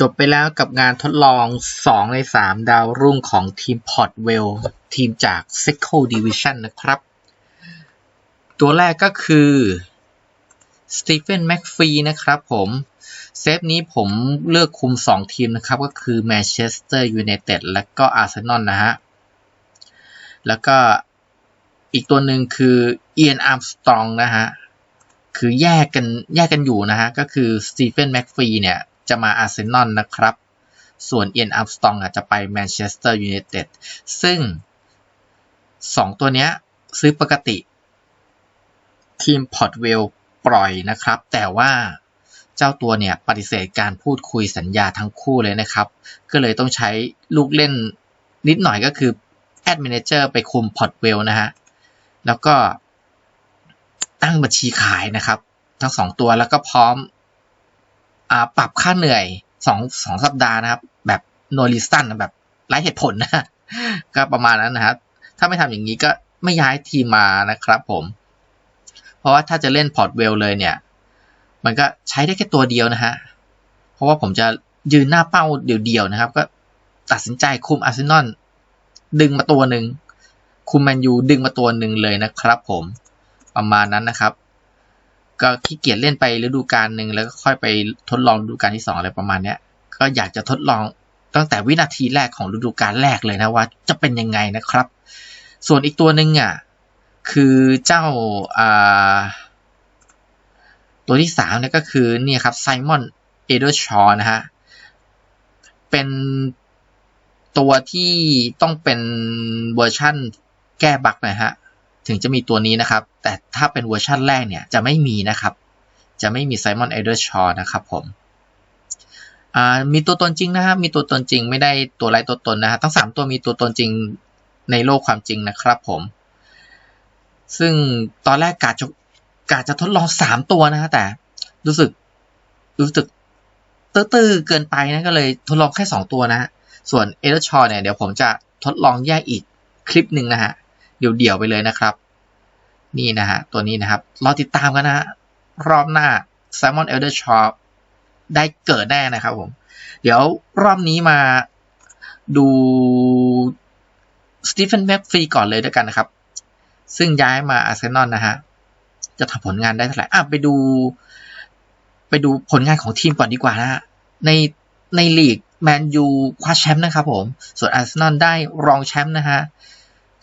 จบไปแล้วกับงานทดลอง 2 ใน 3 ดาวรุ่งของทีมพอร์ตเวลทีมจาก s e c o Division นะครับ ตัวแรกก็คือสตีเฟนแม็กฟีนะครับผมเซฟนี้ผมเลือกคุม 2 ทีมนะครับ ก็คือแมนเชสเตอร์ยูไนเต็ดและก็อาร์เซนอลนะฮะ แล้วก็อีกตัวหนึ่งคือเอียนอาร์มสตรองนะฮะ คือแยกกันแยกกันอยู่นะฮะ ก็คือสตีเฟนแม็กฟีเนี่ย จะมาอาร์เซนอลนะครับ ส่วนเอียนอัพสตองจะไปแมนเชสเตอร์ยูไนเต็ดซึ่ง 2 ตัวเนี้ยซื้อปกติ ทีมพอร์ตเวลปล่อยนะครับ แต่ว่าเจ้าตัวเนี่ยปฏิเสธการพูดคุยสัญญาทั้งคู่เลยนะครับ ก็เลยต้องใช้ลูกเล่นนิดหน่อยก็คือแอดมินเจอร์ไปคุมพอร์ตเวลนะฮะ แล้วก็ตั้งบัญชีขายนะครับ ทั้งสองตัวแล้วก็พร้อม ปรับค่าเหนื่อยสองสองสัปดาห์นะครับ แบบโนลิสตันแบบไร้เหตุผลนะก็ประมาณนั้นนะครับ ถ้าไม่ทำอย่างนี้ก็ไม่ย้ายทีมมานะครับผม เพราะว่าถ้าจะเล่นพอร์ตเวลเลยเนี่ย มันก็ใช้ได้แค่ตัวเดียวนะฮะ เพราะว่าผมจะยืนหน้าเป้าเดียวๆนะครับ ก็ตัดสินใจคุมอาร์เซนอลดึงมาตัวหนึ่งคุมแมนยูดึงมาตัวหนึ่งเลยนะครับผมประมาณนั้นนะครับ ก็ขี้เกียจเล่นไปฤดูกาลหนึ่งแล้วก็ค่อยไปทดลองฤดูกาลที่สองอะไรประมาณเนี้ย ก็อยากจะทดลองตั้งแต่วินาทีแรกของฤดูกาลแรกเลยนะว่าจะเป็นยังไงนะครับ ส่วนอีกตัวหนึ่งอะคือเจ้าอ่าตัวที่สามเนี่ยก็คือนี่ครับไซมอนเอเดอร์ชอนะฮะ เป็นตัวที่ต้องเป็นเวอร์ชั่นแก้บั๊กนะฮะ ถึงจะมีตัวนี้นะครับ แต่ถ้าเป็นเวอร์ชั่นแรกเนี่ยจะไม่มีนะครับ จะไม่มีไซมอนเอเดอร์ชอนะครับผมมีตัวตนจริงนะครับ มีตัวตนจริงไม่ได้ตัวไรตัวตนนะฮะทั้งสามตัวมีตัวตนจริงในโลกความจริงนะครับผม ซึ่งตอนแรกกาจะกาจะทดลองสามตัวนะฮะแต่รู้สึกรู้สึกตื้อๆเกินไปนะก็เลยทดลองแค่สองตัวนะฮะส่วนเอเดอร์ชอเนี่ยเดี๋ยวผมจะทดลองแยกอีกคลิปหนึ่งนะฮะ เดี่ยวๆไปเลยนะครับ นี่นะฮะ ตัวนี้นะครับ รอติดตามกันนะฮะ รอบหน้า Simon Elder s h o p ได้เกิดแน่นะครับผม เดี๋ยวรอบนี้มาดูสตีเฟนแม็กฟรีก่อนเลยด้วยกันนะครับ ซึ่งย้ายมาอาร์เซนอลนะฮะ จะทำผลงานได้เท่าไหร่อะไปดู ไปดูผลงานของทีมก่อนดีกว่านะฮะ ในในลีกแมนยูคว้าแชมป์นะครับผม ส่วนอาร์เซนอลได้รองแชมป์นะฮะ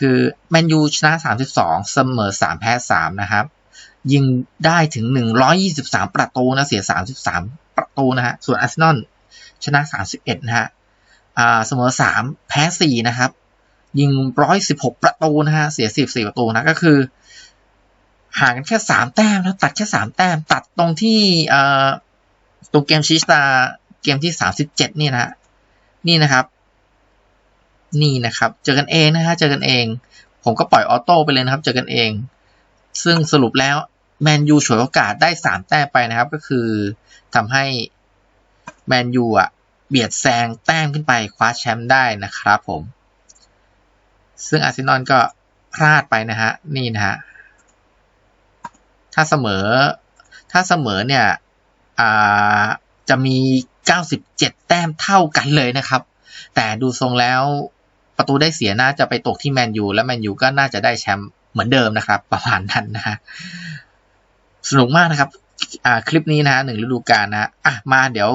คือแมนยูชนะ 32 เสมอ 3 แพ้ 3 นะครับ ยิงได้ถึง 123 ประตูนะ เสีย 33 ประตูนะฮะ ส่วนอาร์เซนอลชนะ 31 นะฮะเสมอ 3 แพ้ 4 นะครับ ยิง 116 ประตูนะฮะ เสีย 14 ประตูนะ ก็คือ ห่างกันแค่ 3 แต้มนะ ตัดแค่ 3 แต้ม ตัดตรงที่ตรงเกมชิสตาเกมที่ 37 นี่นะ นี่นะครับ นี่นะครับ เจอกันเองนะฮะเจอกันเอง ผมก็ปล่อยออโต้ไปเลยนะครับ เจอกันเอง ซึ่งสรุปแล้วแมนยูฉวยโอกาสได้สามแต้มไปนะครับ ก็คือทำให้แมนยูอะเบียดแซงแต้มขึ้นไปคว้าแชมป์ได้นะครับผม ซึ่งอาร์เซนอลก็พลาดไปนะฮะ นี่นะฮะ ถ้าเสมอ ถ้าเสมอเนี่ยจะมี 97 แต้มเท่ากันเลยนะครับ แต่ดูทรงแล้ว ประตูได้เสียน่าจะไปตกที่แมนยูและแมนยูก็น่าจะได้แชมป์เหมือนเดิมนะครับ ประมาณนั้นนะฮะสนุกมากนะครับ อ่าคลิปนี้นะฮะหนึ่งฤดูกาลนะฮะอะมาเดี๋ยว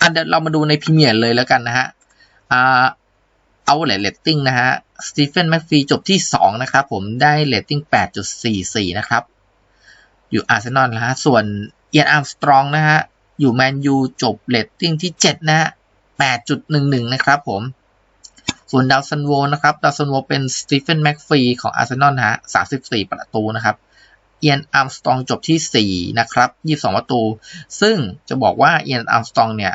อันเดี๋ยวเรามาดูในพรีเมียร์เลยแล้วกันนะฮะอ่าเอาเลตติ้งนะฮะสตีเฟนแม็กฟีจบที่สองนะครับ ผมได้เลตติ้งแปดจุดสี่สี่นะครับ อยู่อาร์เซนอลนะฮะส่วนเอียนอาร์มสตรองนะฮะอยู่แมนยูจบเลตติ้งที่เจ็ดนะฮะแปดจุดหนึ่งหนึ่งนะครับผม ส่วนดาวซันโวนะครับ ดาวซันโวเป็นสตีเฟนแม็กฟรีของอาร์เซนอลฮะสามสิบสี่ประตูนะครับ เอียนอาร์มสตองจบที่สี่นะครับยี่สองประตู ซึ่งจะบอกว่าเอียนอาร์มสตองเนี่ย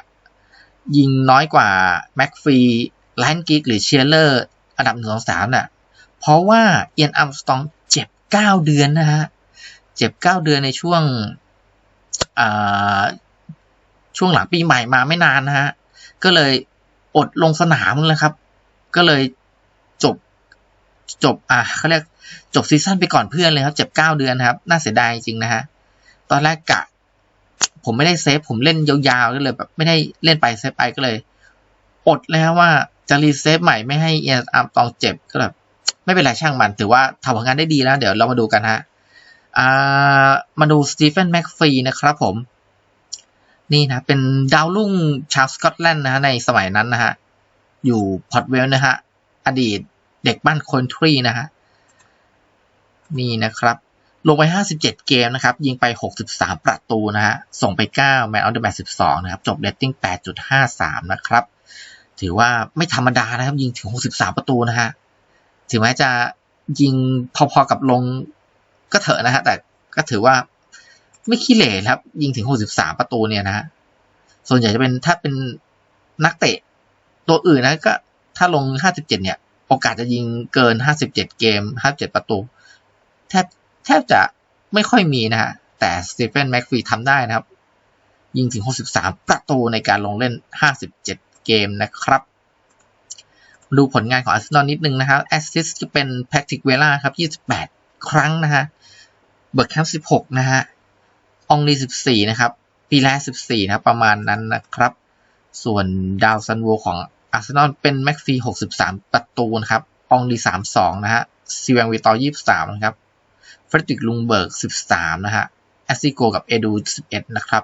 ยิงน้อยกว่าแม็กฟรีแลนกิกหรือเชียร์เลอร์อันดับหนึ่งสองสามน่ะ เพราะว่าเอียนอาร์มสตองเจ็บเก้าเดือนนะฮะ เจ็บเก้าเดือนในช่วงช่วงหลังปีใหม่มาไม่นานนะฮะ ก็เลยอดลงสนามเลยครับ ก็เลยจบจบอะเขาเรียกจบซีซั่นไปก่อนเพื่อนเลยครับ เจ็บเก้าเดือนครับ น่าเสียดายจริงนะฮะ ตอนแรกกะ ผมไม่ได้เซฟ ผมเล่นยาวๆก็เลยแบบไม่ได้เล่นไปเซฟไปก็เลย อดแล้วว่าจะรีเซฟใหม่ไม่ให้เอียอาร์มตองเจ็บก็แบบไม่เป็นไรช่างมัน ถือว่าทำผลงานได้ดีแล้ว เดี๋ยวเรามาดูกันฮะอ่ามาดูสตีเฟนแม็กฟรีนะครับผม นี่นะ เป็นดาวรุ่งชาวสกอตแลนด์นะฮะในสมัยนั้นนะฮะ อยู่พอตเวลนะฮะ อดีตเด็กบ้านคนทรีนะฮะ นี่นะครับ ลงไป 57 เกมนะครับ ยิงไป 63 ประตูนะฮะ ส่งไป 9 แมนออฟเดอะแมตช์12 นะครับ จบเรตติ้ง 8.53 นะครับ ถือว่าไม่ธรรมดานะครับ ยิงถึง 63 ประตูนะฮะ ถึงแม้จะยิงพอๆกับลงก็เถอะนะฮะ แต่ก็ถือว่าไม่ขี้เหร่ครับ ยิงถึง 63 ประตูเนี่ยนะฮะ ส่วนใหญ่จะเป็นถ้าเป็นนักเตะ ตัวอื่นนะก็ถ้าลง 57 เนี่ย โอกาสจะยิงเกิน 57 เกม 57 ประตู แทบแทบจะไม่ค่อยมีนะฮะ แต่สตีเฟนแม็กฟีทำได้นะครับ ยิงถึง 63 ประตูในการลงเล่น 57 เกมนะครับ ดูผลงานของอาร์เซนอลนิดนึงนะครับแอสซิสจะเป็นแพทริกเวล่าครับ 28 ครั้งนะฮะ เบิร์กแคมป์16 นะฮะ องลี 14 นะครับ ปีแรก14 นะ ประมาณนั้นนะครับ ส่วนดาวซันโวของอาร์เซนอลเป็นแม็กฟี63 ประตูนะครับ อองลี32 นะฮะซีแวงวิตอ23 นะครับเฟรดริกลุงเบิร์ก 13 นะฮะแอสซิโกกับเอดู 11 นะครับ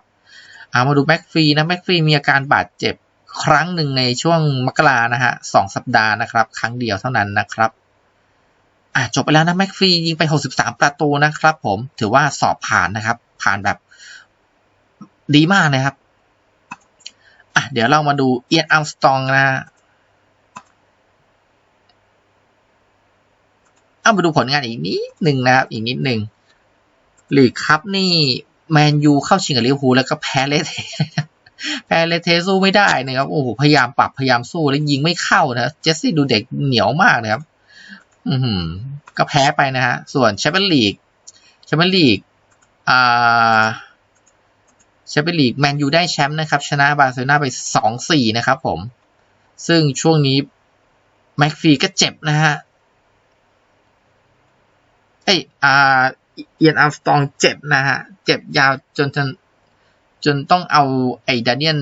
เอามาดูแม็กฟีนะแม็กฟีมีอาการบาดเจ็บครั้งหนึ่งในช่วงมกรานะฮะสองสัปดาห์นะครับ ครั้งเดียวเท่านั้นนะครับอะจบไปแล้วนะแม็กฟียิงไป 63 ประตูนะครับผมถือว่าสอบผ่านนะครับ ผ่านแบบดีมากนะครับ อะเดี๋ยวเรามาดูเอียนอัลสตองนะเอามาดูผลงานอีกนิดหนึ่งนะครับ อีกนิดหนึ่งลีกครับนี่แมนยูเข้าชิงกับลิเวอร์พูลแล้วก็แพ้เลเทแพ้เลเทสู้ไม่ได้นะครับโอ้โหพยายามปรับพยายามสู้แล้วยิงไม่เข้านะเจสซี่ดูเด็กเหนียวมากนะครับ อืมก็แพ้ไปนะฮะส่วนแชมเปี้ยนลีกแชมเปี้ยนลีกอ่า แชมเปี้ยนลีกแมนยูได้แชมป์นะครับชนะบาร์เซโลนาไปสองสี่นะครับผม ซึ่งช่วงนี้แม็กฟีก็เจ็บนะฮะเอ้ยอ่าเอียนอัลสตองเจ็บนะฮะ เจ็บยาวจนจนจนต้องเอาไอ้ดาเนียน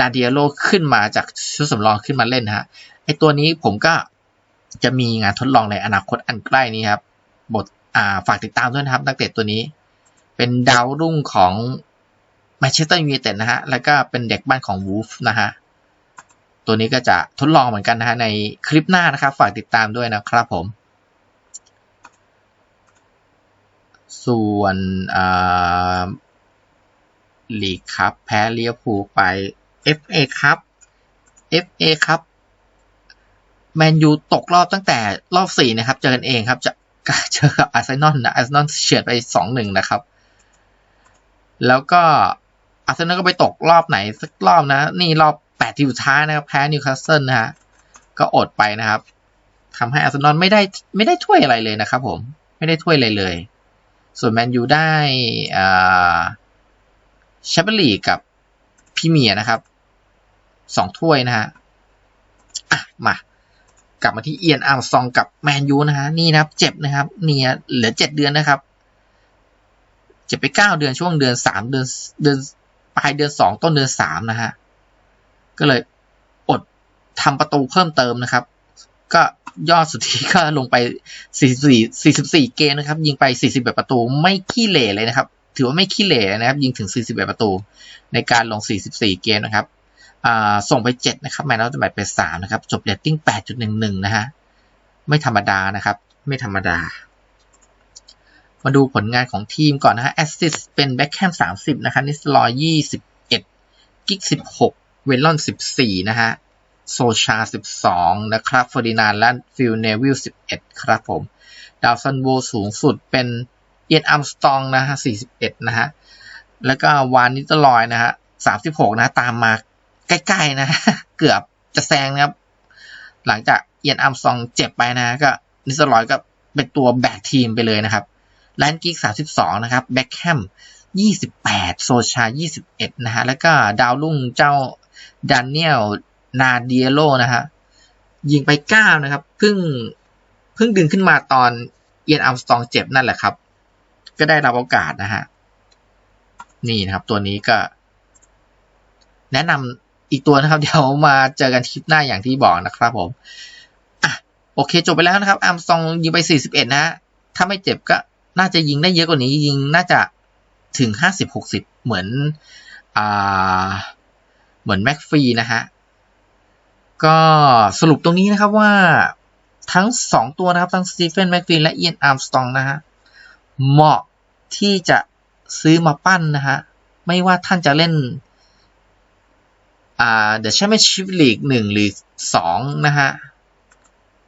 นาเดียโลขึ้นมาจากชุดสำรองขึ้นมาเล่นฮะไอตัวนี้ผมก็จะมีงานทดลองในอนาคตอันใกล้นี้ครับ บทอ่าฝากติดตามด้วยนะครับนักเตะตัวนี้ เป็นดาวรุ่งของ แมนเชสเตอร์ยูไนเต็ดนะฮะ แล้วก็เป็นเด็กบ้านของวูฟนะฮะ ตัวนี้ก็จะทดลองเหมือนกันนะฮะ ในคลิปหน้านะครับ ฝากติดตามด้วยนะครับผม ส่วนลีกครับ แพ้เลียวผูไป FA ครับ FA ครับแมนยูตกรอบตั้งแต่รอบสี่นะครับ เจอกันเองครับ จะเจอกับอาร์เซนอลนะอาร์เซนอลเฉียดไปสองหนึ่งนะครับ แล้วก็ อาร์เซนอลก็ไปตกรอบไหนสักรอบนะ นี่รอบแปดทีสุดท้ายนะครับแพ้นิวคาสเซิลนะฮะก็อดไปนะครับทำให้อาร์เซนอลไม่ได้ไม่ได้ถ้วยอะไรเลยนะครับ ผมไม่ได้ถ้วยอะไรเลย ส่วนแมนยูได้อ่าแชมเปี้ยนลีกกับพี่เมียนะครับสองถ้วยนะฮะอะมากลับมาที่เอียนอัลซองกับแมนยูนะฮะนี่นะครับ เจ็บนะครับเนี่ยเหลือเจ็ดเดือนนะครับจ็บไปเก้าเดือนช่วงเดือนสามเดือนเดือน ปลายเดือนสองต้นเดือนสามนะฮะ ก็เลยอดทำประตูเพิ่มเติมนะครับ ก็ยอดสุดทธิก็ลงไป 44 44 เกมนะครับ ยิงไป 41 ประตูไม่ขี้เหร่เลยนะครับ ถือว่าไม่ขี้เหร่นะครับ ยิงถึง 41 ประตู ในการลง 44 เกมนะครับอ่าส่งไป 7 นะครับแมนนอตแมตไป 3 นะครับ จบเรตติ้ง 8.11 นะฮะ ไม่ธรรมดานะครับ ไม่ธรรมดา มาดูผลงานของทีมก่อนนะฮะแอสซิสเป็นแบ็คแฮม30 นะครับนิสลอย21 กิก 16 เวลลอน 14 นะฮะ โซชา 12 นะครับเฟอร์ดินานและฟิลเนวิล 11 ครับผม ดาวซันโวสูงสุดเป็นเอียนอัมสตองนะฮะ 41 นะฮะ แล้วก็วานนิตลอยนะฮะ 36 นะตามมาใกล้ๆนะ เกือบจะแซงนะครับ หลังจากเอียนอัมสตองเจ็บไปนะ ก็นิตลอยก็เป็นตัวแบกทีมไปเลยนะครับ แลนกิก32 นะครับ แบ็คแฮม 28 โซชา 21 นะฮะ แล้วก็ดาวรุ่งเจ้าดานเนียล นาเดียโลนะฮะ ยิงไปเก้านะครับ เพิ่ง เพิ่งดึงขึ้นมาตอนเอียนอัลสตองเจ็บนั่นแหละครับ ก็ได้รับโอกาสนะฮะ นี่นะครับ ตัวนี้ก็ แนะนำอีกตัวนะครับ เดี๋ยวมาเจอกันคลิปหน้าอย่างที่บอกนะครับผม อะ โอเค จบไปแล้วนะครับอาร์มซองยิงไป 41 นะฮะ ถ้าไม่เจ็บก็ น่าจะยิงได้เยอะกว่านี้ยิงน่าจะถึง50-60เหมือนอ่าเหมือนแม็กฟรีนะฮะ ก็สรุปตรงนี้นะครับว่าทั้งสองตัวนะครับ ทั้งสตีเฟนแม็กฟรีและเอียนอาร์มสตองนะฮะ เหมาะที่จะซื้อมาปั้นนะฮะ ไม่ว่าท่านจะเล่นอ่า The Championship League หนึ่งหรือสองนะฮะ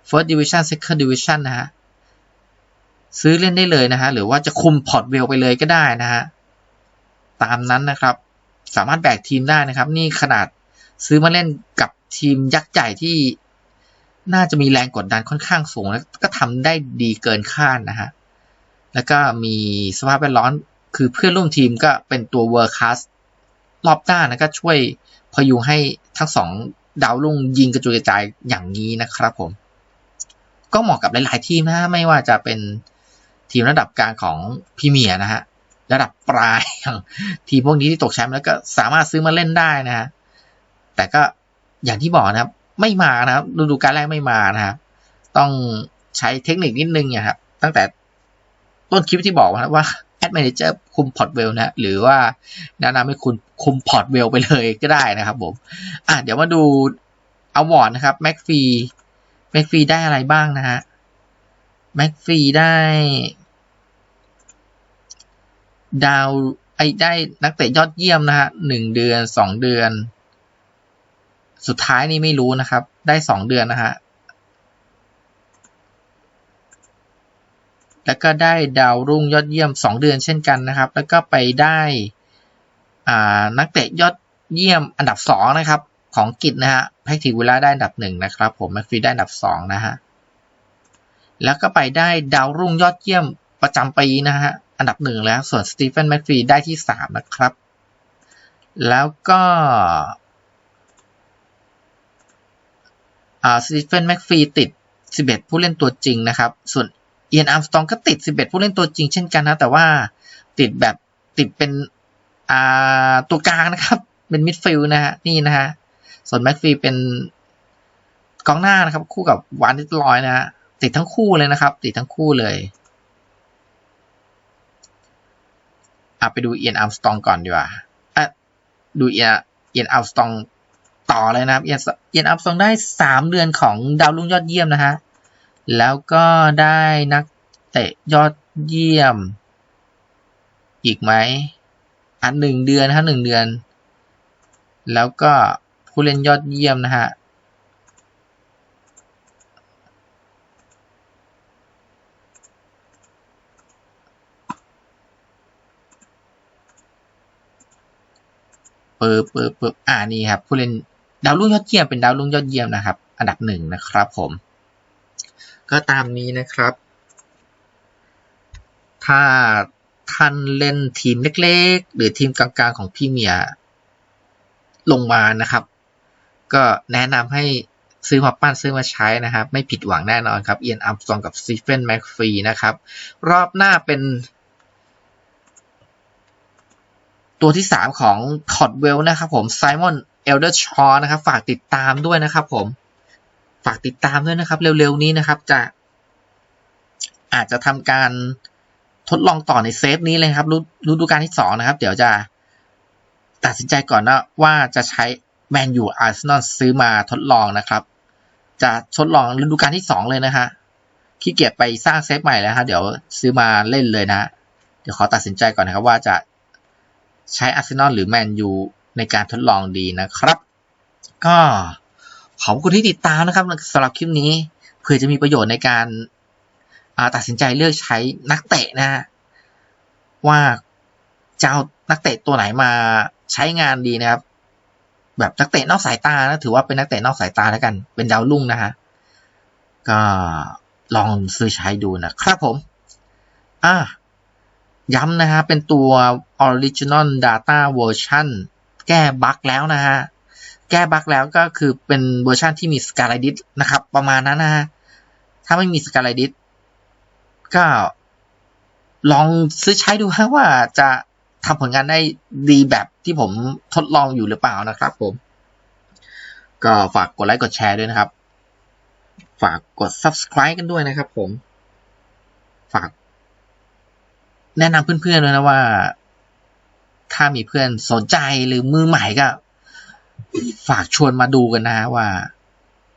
First Division Second Division นะฮะ ซื้อเล่นได้เลยนะฮะหรือว่าจะคุมพอร์ตเวลไปเลยก็ได้นะฮะตามนั้นนะครับ สามารถแบกทีมได้นะครับ นี่ขนาดซื้อมาเล่นกับทีมยักษ์ใหญ่ที่น่าจะมีแรงกดดันค่อนข้างสูง แล้วก็ทำได้ดีเกินคาดนะฮะแล้วก็มีสภาพแวดล้อมคือเพื่อนร่วมทีมก็เป็นตัวเวอร์คัสรอบด้านนะก็ช่วยพยุงให้ทั้งสองดาวรุ่งยิงกระจุยกระจายอย่างนี้นะครับผม ก็เหมาะกับหลาย ๆ ทีมนะไม่ว่าจะเป็น ทีมระดับกลางของพรีเมียร์นะฮะระดับปลายทีมพวกนี้ที่ตกแชมป์แล้วก็สามารถซื้อมาเล่นได้นะฮะแต่ก็อย่างที่บอกนะครับ ไม่มานะครับฤดูกาลแรกไม่มานะครับ ต้องใช้เทคนิคนิดนึงนะครับตั้งแต่ต้นคลิปที่บอกนะว่าแอดมินเจอร์คุมพอร์ตเวลนะหรือว่าแนะนำให้คุณคุมพอร์ตเวลไปเลยก็ได้นะครับผมอะเดี๋ยวมาดูอวอร์ดนะครับแม็กฟีแม็กฟีได้อะไรบ้างนะฮะแม็กฟีได้ ดาวไอ้ได้นักเตะยอดเยี่ยมนะฮะหนึ่งเดือนสองเดือน สุดท้ายนี่ไม่รู้นะครับ ได้สองเดือนนะฮะแล้วก็ได้ดาวรุ่งยอดเยี่ยมสองเดือนเช่นกันนะครับ แล้วก็ไปได้นักเตะยอดเยี่ยมอันดับสองนะครับ ของกิจนะฮะแพ็กทีเวลาได้อันดับหนึ่งนะครับ ผมแม็กฟีได้อันดับสองนะฮะ แล้วก็ไปได้ดาวรุ่งยอดเยี่ยมประจำปีนะฮะ อันดับหนึ่งแล้ว ส่วนสตีเฟนแม็กฟีได้ที่สามนะครับ แล้วก็สตีเฟนแม็กฟีติด 11 ผู้เล่นตัวจริงนะครับ ส่วนเอียนอาร์มสตองก็ติด 11 ผู้เล่นตัวจริงเช่นกันนะ แต่ว่าติดแบบติดเป็นตัวกลางนะครับ เป็นมิดฟิลด์นะฮะ นี่นะฮะ ส่วนแม็กฟีเป็นกองหน้านะครับ คู่กับวานนิตลอยนะฮะ ติดทั้งคู่เลยนะครับ ติดทั้งคู่เลย อะไปดูเอียนอาร์มสตองก่อนดีกว่าอะดูเอียเอียนอาร์มสตองต่อเลยนะครับ เอียนเอียนอาร์มสตองได้สามเดือนของดาวรุ่งยอดเยี่ยมนะฮะ แล้วก็ได้นักเตะยอดเยี่ยม อีกไหมอันหนึ่งเดือนนะฮะหนึ่งเดือน แล้วก็ผู้เล่นยอดเยี่ยมนะฮะ เปิบเปิบเปิบอ่านี่ครับ ผู้เล่นดาวรุ่งยอดเยี่ยมเป็นดาวรุ่งยอดเยี่ยมนะครับ อันดับหนึ่งนะครับผม ก็ตามนี้นะครับ ถ้าท่านเล่นทีมเล็กๆ หรือทีมกลางๆของพี่เมียลงมานะครับ ก็แนะนำให้ซื้อมาปั้นซื้อมาใช้นะครับ ไม่ผิดหวังแน่นอนครับเอียนอัมสตองกับซีเฟนแม็กฟรีนะครับ รอบหน้าเป็น ตัวที่สามของทอดเวลนะครับผมไซมอนเอลเดอร์ชอนะครับ ฝากติดตามด้วยนะครับผม ฝากติดตามด้วยนะครับ เร็วๆนี้นะครับ จะ อาจจะทำการทดลองต่อในเซฟนี้เลยครับฤดูกาลที่สองนะครับ เดี๋ยวจะตัดสินใจก่อนนะว่าจะใช้แมนยูอาร์เซนอลซื้อมาทดลองนะครับ จะทดลองฤดูกาลที่สองเลยนะฮะขี้เกียจไปสร้างเซฟใหม่แล้วฮะเดี๋ยวซื้อมาเล่นเลยนะ เดี๋ยวขอตัดสินใจก่อนนะครับว่าจะ ใช้อาร์เซนอลหรือแมนยูในการทดลองดีนะครับ ก็ขอบคุณที่ติดตามนะครับสำหรับคลิปนี้เผื่อจะมีประโยชน์ในการตัดสินใจเลือกใช้นักเตะนะฮะว่าจะเอานักเตะตัวไหนมาใช้งานดีนะครับ แบบนักเตะนอกสายตานะถือว่าเป็นนักเตะนอกสายตาแล้วกัน เป็นดาวรุ่งนะฮะก็ลองซื้อใช้ดูนะครับผม อะ ย้ำนะฮะ เป็นตัว Original Data Version แก้บั๊กแล้วนะฮะ แก้บั๊กแล้วก็คือเป็นเวอร์ชันที่มี s c a l i d i t นะครับ ประมาณนั้นนะฮะ ถ้าไม่มี s c a l i d i t ก็ลองซื้อใช้ดูฮะว่าจะทำผลงานได้ดีแบบที่ผมทดลองอยู่หรือเปล่านะครับผม ก็ฝากกดไลค์กดแชร์ด้วยนะครับ ฝากกด subscribe กันด้วยนะครับผม ฝาก แนะนำเพื่อนๆด้วยนะว่า ถ้ามีเพื่อนสนใจหรือมือใหม่ก็ ฝากชวนมาดูกันนะฮะว่า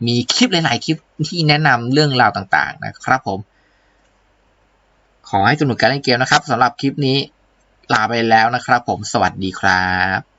มีคลิปหลาย ๆ คลิปที่แนะนำเรื่องราวต่าง ๆ นะครับผม ขอให้สนุกการเล่นเกมนะครับสำหรับคลิปนี้ลาไปแล้วนะครับผมสวัสดีครับ